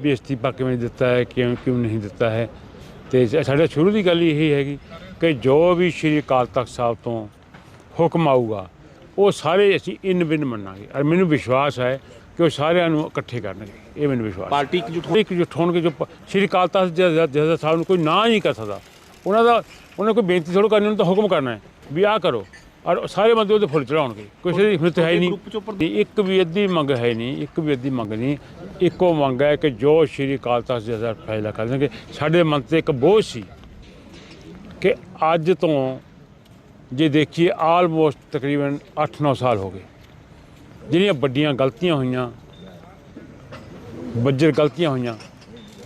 ਵੀ ਅਸਤੀਫਾ ਕਿਵੇਂ ਦਿੱਤਾ ਹੈ ਕਿਉਂ ਕਿਉਂ ਨਹੀਂ ਦਿੱਤਾ ਹੈ। ਤੇ ਸਾਡਾ ਸ਼ੁਰੂ ਦੀ ਗੱਲ ਇਹ ਹੈਗੀ ਕਿ ਜੋ ਵੀ ਸ਼੍ਰੀ ਅਕਾਲ ਤਖਤ ਸਾਹਿਬ ਤੋਂ ਹੁਕਮ ਆਊਗਾ ਉਹ ਸਾਰੇ ਅਸੀਂ ਇਨ ਬਿਨ ਮੰਨਾਂਗੇ। ਔਰ ਮੈਨੂੰ ਵਿਸ਼ਵਾਸ ਹੈ ਕਿ ਉਹ ਸਾਰਿਆਂ ਨੂੰ ਇਕੱਠੇ ਕਰਨਗੇ। ਇਹ ਮੈਨੂੰ ਵਿਸ਼ਵਾਸ ਪਾਰਟੀ ਇਕਜੁੱਟ ਇੱਕ ਜੁੱਠ ਹੋਣ ਕੇ ਜੋ ਸ਼੍ਰੀ ਅਕਾਲ ਤਖਤ ਜਥੇਦਾਰ ਸਾਹਿਬ ਨੂੰ ਕੋਈ ਨਾ ਨਹੀਂ ਕਰ ਸਕਦਾ। ਉਹਨਾਂ ਦਾ ਉਹਨਾਂ ਕੋਈ ਬੇਨਤੀ ਥੋੜ੍ਹਾ ਕਰਨੀ ਉਹਨਾਂ ਤਾਂ ਹੁਕਮ ਕਰਨਾ ਹੈ ਵੀ ਆਹ ਕਰੋ। ਔਰ ਸਾਰੇ ਬੰਦੇ ਉਹਦੇ ਫੁੱਲ ਚੜਾਉਣਗੇ। ਕਿਸੇ ਦੀ ਹਿੰਮਤ ਹੈ ਨਹੀਂ। ਇੱਕ ਵੀ ਅੱਧੀ ਮੰਗ ਹੈ ਨਹੀਂ ਇੱਕ ਵੀ ਅੱਧੀ ਮੰਗ ਨਹੀਂ। ਇੱਕੋ ਮੰਗ ਹੈ ਕਿ ਜੋ ਸ਼੍ਰੀ ਅਕਾਲ ਤਖਤ ਜਥੇਦਾਰ ਫੈਸਲਾ ਕਰ ਦੇਣਗੇ। ਸਾਡੇ ਮਨ ਤੇ ਇੱਕ ਬੋਝ ਸੀ ਕਿ ਅੱਜ ਤੋਂ ਜੇ ਦੇਖੀਏ ਆਲਮੋਸਟ ਤਕਰੀਬਨ 8-9 ਸਾਲ ਹੋ ਗਏ। ਜਿਹੜੀਆਂ ਵੱਡੀਆਂ ਗਲਤੀਆਂ ਹੋਈਆਂ ਬੱਜਰ ਗਲਤੀਆਂ ਹੋਈਆਂ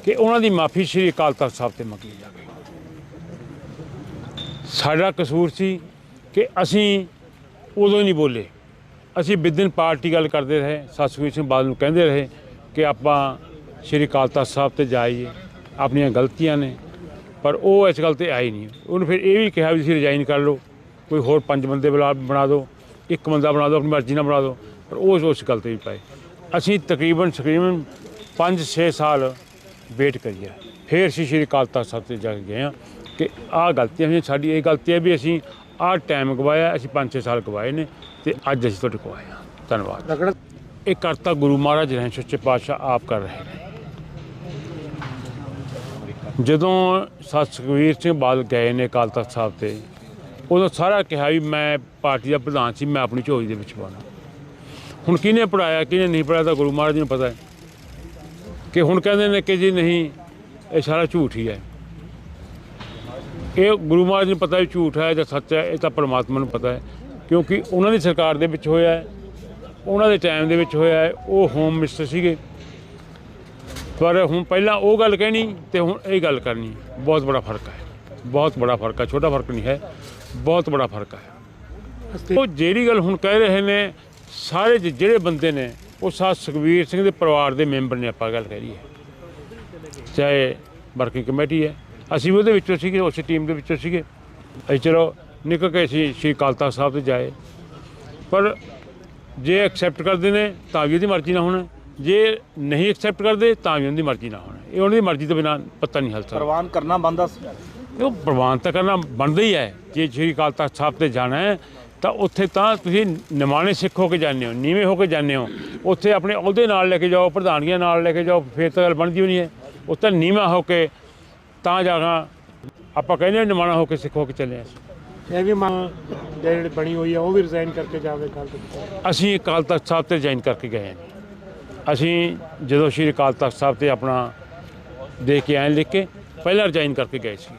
ਕਿ ਉਹਨਾਂ ਦੀ ਮਾਫੀ ਸ਼੍ਰੀ ਅਕਾਲ ਤਖਤ ਸਾਹਿਬ ਤੇ ਮੰਗੀ ਜਾਵੇ ਸਾਡਾ ਕਸੂਰ ਸੀ ਕਿ ਅਸੀਂ ਉਦੋਂ ਨਹੀਂ ਬੋਲੇ। ਅਸੀਂ ਵਿਦਿਨ ਪਾਰਟੀ ਗੱਲ ਕਰਦੇ ਰਹੇ। ਸਤਿਗੁਰੂ ਸਿੰਘ ਬਾਦਲ ਨੂੰ ਕਹਿੰਦੇ ਰਹੇ ਕਿ ਆਪਾਂ ਸ਼੍ਰੀ ਅਕਾਲ ਤਖਤ ਸਾਹਿਬ ਤੇ ਜਾਈਏ। ਆਪਣੀਆਂ ਗਲਤੀਆਂ ਨੇ, ਪਰ ਉਹ ਇਸ ਗੱਲ ਤੇ ਆਈ ਨਹੀਂ। ਉਹਨੂੰ ਫਿਰ ਇਹ ਵੀ ਕਿਹਾ ਵੀ ਤੁਸੀਂ ਰਿਜ਼ਾਈਨ ਕਰ ਲਓ। ਕੋਈ ਹੋਰ ਪੰਜ ਬੰਦੇ ਬੁਲਾ, ਬਣਾ ਦਿਓ। ਇੱਕ ਬੰਦਾ ਬਣਾ ਦਿਓ, ਆਪਣੀ ਮਰਜ਼ੀ ਨਾਲ ਬਣਾ ਦਿਓ। ਪਰ ਉਹ ਉਸ ਗੱਲ ਤੇ ਵੀ ਪਏ। ਅਸੀਂ ਤਕਰੀਬਨ ਤਕਰੀਬਨ 5-6 ਸਾਲ ਵੇਟ ਕਰੀਏ। ਫਿਰ ਅਸੀਂ ਸ਼੍ਰੀ ਅਕਾਲ ਤਖਤ ਸਾਹਿਬ ਤੇ ਜਾ ਕੇ ਗਏ ਹਾਂ ਕਿ ਆਹ ਗਲਤੀਆਂ ਹੋਈਆਂ ਸਾਡੀ ਇਹ ਗਲਤੀ ਹੈ ਵੀ ਅਸੀਂ ਆਹ ਟਾਈਮ ਗਵਾਇਆ ਅਸੀਂ 5-6 ਸਾਲ ਗਵਾਏ ਨੇ ਤੇ ਅੱਜ ਅਸੀਂ ਤੁਹਾਡੇ ਕੋਲ ਆਏ ਹਾਂ। ਧੰਨਵਾਦ। ਇਹ ਕਰਤਾ ਗੁਰੂ ਮਹਾਰਾਜ ਰਹਿਣ ਸੱਚੇ ਪਾਤਸ਼ਾਹ ਆਪ ਕਰ ਰਹੇ ਨੇ। ਜਦੋਂ ਸਤ ਸੁਖਵੀਰ ਸਿੰਘ ਬਾਦਲ ਗਏ ਨੇ ਅਕਾਲ ਤਖਤ ਸਾਹਿਬ ਤੇ ਉਦੋਂ ਸਾਰਾ ਕਿਹਾ ਵੀ ਮੈਂ ਪਾਰਟੀ ਦਾ ਪ੍ਰਧਾਨ ਸੀ ਮੈਂ ਆਪਣੀ ਝੋਲੀ ਦੇ ਵਿੱਚ ਪਾਉਣਾ। ਹੁਣ ਕਿਹਨੇ ਪੜਾਇਆ ਕਿਹਨੇ ਨਹੀਂ ਪੜਾਇਆ ਤਾਂ ਗੁਰੂ ਮਹਾਰਾਜ ਨੂੰ ਪਤਾ ਹੈ। ਕਿ ਹੁਣ ਕਹਿੰਦੇ ਨੇ ਕਿ ਜੀ ਨਹੀਂ ਇਹ ਸਾਰਾ ਝੂਠ ਹੀ ਹੈ। ਇਹ ਗੁਰੂ ਮਹਾਰਾਜ ਨੂੰ ਪਤਾ ਵੀ ਝੂਠ ਹੈ ਜਾਂ ਸੱਚ ਹੈ ਇਹ ਤਾਂ ਪਰਮਾਤਮਾ ਨੂੰ ਪਤਾ ਹੈ ਕਿਉਂਕਿ ਉਹਨਾਂ ਦੀ ਸਰਕਾਰ ਦੇ ਵਿੱਚ ਹੋਇਆ ਹੈ ਉਹਨਾਂ ਦੇ ਟਾਈਮ ਦੇ ਵਿੱਚ ਹੋਇਆ ਹੈ ਉਹ ਹੋਮ ਮਿਨਿਸਟਰ ਸੀਗੇ। ਪਰ ਹੁਣ ਪਹਿਲਾਂ ਉਹ ਗੱਲ ਕਹਿਣੀ ਤੇ ਹੁਣ ਇਹ ਗੱਲ ਕਰਨੀ ਬਹੁਤ ਬੜਾ ਫ਼ਰਕ ਹੈ ਬਹੁਤ ਬੜਾ ਫ਼ਰਕ ਹੈ ਛੋਟਾ ਫ਼ਰਕ ਨਹੀਂ ਹੈ ਬਹੁਤ ਬੜਾ ਫ਼ਰਕ ਹੈ। ਉਹ ਜਿਹੜੀ ਗੱਲ ਹੁਣ ਕਹਿ ਰਹੇ ਨੇ ਸਾਰੇ ਜਿਹੜੇ ਬੰਦੇ ਨੇ ਉਹ ਸਾ ਸੁਖਵੀਰ ਸਿੰਘ ਦੇ ਪਰਿਵਾਰ ਦੇ ਮੈਂਬਰ ਨੇ ਆਪਾਂ ਗੱਲ ਕਰੀਏ। ਚਾਹੇ ਵਰਕਿੰਗ ਕਮੇਟੀ ਹੈ ਅਸੀਂ ਉਹਦੇ ਵਿੱਚੋਂ ਸੀਗੇ ਉਸ ਟੀਮ ਦੇ ਵਿੱਚੋਂ ਸੀਗੇ। ਅਸੀਂ ਚਲੋ ਨਿਕਲ ਕੇ ਅਸੀਂ ਸ਼੍ਰੀ ਅਕਾਲ ਤਖਤ ਸਾਹਿਬ ਤੇ ਜਾਏ। ਪਰ ਜੇ ਐਕਸੈਪਟ ਕਰਦੇ ਨੇ ਤਾਂ ਵੀ ਉਹਦੀ ਮਰਜ਼ੀ ਨਾਲ ਹੋਣਾ। ਜੇ ਨਹੀਂ ਐਕਸੈਪਟ ਕਰਦੇ ਤਾਂ ਵੀ ਉਹਦੀ ਮਰਜ਼ੀ ਨਾਲ ਹੋਣਾ। ਇਹ ਉਹਨਾਂ ਦੀ ਮਰਜ਼ੀ ਤੋਂ ਬਿਨਾਂ ਪਤਾ ਨਹੀਂ ਹਲ ਸਕਦਾ ਪ੍ਰਵਾਨ ਕਰਨਾ ਬੰਦਾ ਉਹ ਪ੍ਰਵਾਨ ਤਾਂ ਕਰਨਾ ਬਣਦਾ ਹੀ ਹੈ। ਜੇ ਸ਼੍ਰੀ ਅਕਾਲ ਤਖਤ ਸਾਹਿਬ ਤੇ ਜਾਣਾ ਹੈ ਤਾਂ ਉੱਥੇ ਤਾਂ ਤੁਸੀਂ ਨਿਮਾਣੇ ਸਿੱਖ ਹੋ ਕੇ ਜਾਂਦੇ ਹੋ ਨੀਵੇਂ ਹੋ ਕੇ ਜਾਂਦੇ ਹੋ। ਉੱਥੇ ਆਪਣੇ ਅਹੁਦੇ ਨਾਲ ਲੈ ਕੇ ਜਾਓ ਪ੍ਰਧਾਨੀਆਂ ਨਾਲ ਲੈ ਕੇ ਜਾਓ ਫਿਰ ਤਾਂ ਗੱਲ ਬਣਦੀ ਹੋਣੀ ਹੈ। ਉੱਥੇ ਨੀਵਾਂ ਹੋ ਕੇ ਤਾਂ ਜਾਣਾ ਆਪਾਂ ਕਹਿੰਦੇ ਨਿਮਾਣਾ ਹੋ ਕੇ ਸਿੱਖ ਕੇ ਚੱਲੇ ਹਾਂ ਇਹ ਵੀ ਮੰਗ ਜਿਹੜੀ ਬਣੀ ਹੋਈ ਹੈ ਉਹ ਵੀ ਰਿਜ਼ਾਈਨ ਕਰਕੇ ਜਾਵੇ ਕੱਲ ਤੱਕ ਅਸੀਂ ਅਕਾਲ ਤਖਤ ਸਾਹਿਬ ਤੇ ਜੁਆਇਨ ਕਰਕੇ ਗਏ ਹਾਂ। ਅਸੀਂ ਜਦੋਂ ਸ਼੍ਰੀ ਅਕਾਲ ਤਖਤ ਸਾਹਿਬ ਤੇ ਆਪਣਾ ਦੇ ਕੇ ਆਏ ਲਿਖ ਕੇ ਪਹਿਲਾਂ ਰਿਜ਼ਾਈਨ ਕਰਕੇ ਗਏ ਸੀ।